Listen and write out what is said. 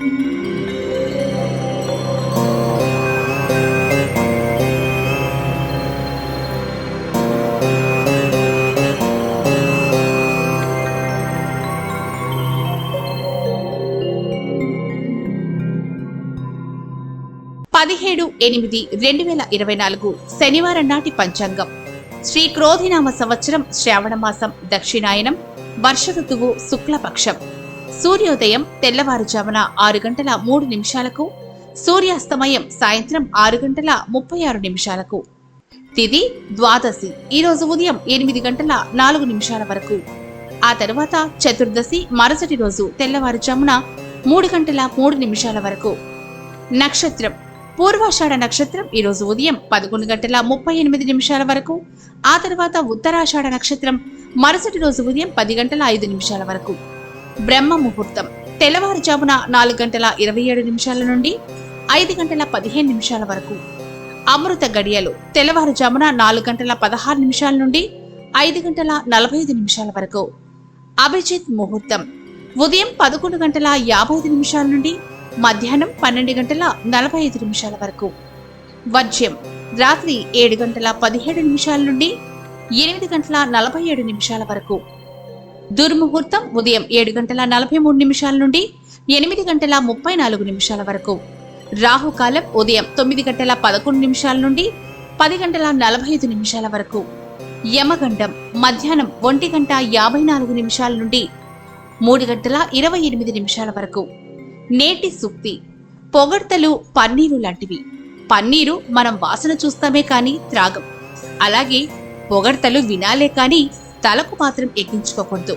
పదిహేడు ఎనిమిది రెండు వేల ఇరవై నాలుగు శనివారం నాటి పంచాంగం. శ్రీ క్రోధినామ సంవత్సరం శ్రావణ మాసం దక్షిణాయనం వర్ష ఋతువు శుక్లపక్షం. సూర్యోదయం తెల్లవారుజామున ఆరు గంటల మూడు నిమిషాలకు సూర్యాస్తమయం సాయంత్రం ఆరు గంటల ముప్పై ఆరు నిమిషాలకు. తిది ద్వాదశి ఈ రోజు ఉదయం ఎనిమిది గంటల నాలుగు నిమిషాల వరకు. ఆ తరువాత చతుర్దశి మరుసటి రోజు తెల్లవారుజామున మూడు గంటల మూడు నిమిషాల వరకు. నక్షత్రం పూర్వాషాఢ నక్షత్రం ఈ రోజు ఉదయం పదకొండు గంటల ముప్పై ఎనిమిది నిమిషాల వరకు. ఆ తర్వాత ఉత్తరాషాఢ నక్షత్రం మరుసటి రోజు ఉదయం పది గంటల ఐదు నిమిషాల వరకు. బ్రహ్మ ముహూర్తం. తెల్లవారుజామున నాలుగు గంటల ఇరవై ఏడు నిమిషాల నుండి ఐదు గంటల పదిహేను నిమిషాల వరకు. అమృత గడియలు. తెల్లవారుజామున నాలుగు గంటల పదహారు నిమిషాల నుండి ఐదు గంటల నలభై ఐదు నిమిషాల వరకు. అభిజిత్ ముహూర్తం. ఉదయం పదకొండు గంటల యాభై ఐదు నిమిషాల నుండి మధ్యాహ్నం పన్నెండు గంటల నలభై ఐదు నిమిషాల వరకు. వర్జ్యం. రాత్రి ఏడు గంటల పదిహేడు నిమిషాల నుండి ఎనిమిది గంటల నలభై ఏడు నిమిషాల వరకు. దుర్ముహూర్తం ఉదయం ఏడు గంటల నలభై మూడు నిమిషాల నుండి ఎనిమిది గంటల ముప్పై నాలుగు నిమిషాల వరకు. రాహుకాలం ఉదయం తొమ్మిది గంటల పదకొండు నిమిషాల నుండి పది గంటల నలభై ఐదు నిమిషాల వరకు. యమగండం మధ్యాహ్నం ఒంటి గంట యాభై నాలుగు నిమిషాల నుండి మూడు గంటల ఇరవై ఎనిమిది నిమిషాల వరకు. నేటి సూక్తి పొగడ్తలు పన్నీరు లాంటివి. పన్నీరు మనం వాసన చూస్తామే కానీ త్రాగం. అలాగే పొగడ్తలు వినాలే కానీ తలకు మాత్రం ఎక్కించుకోకూడదు.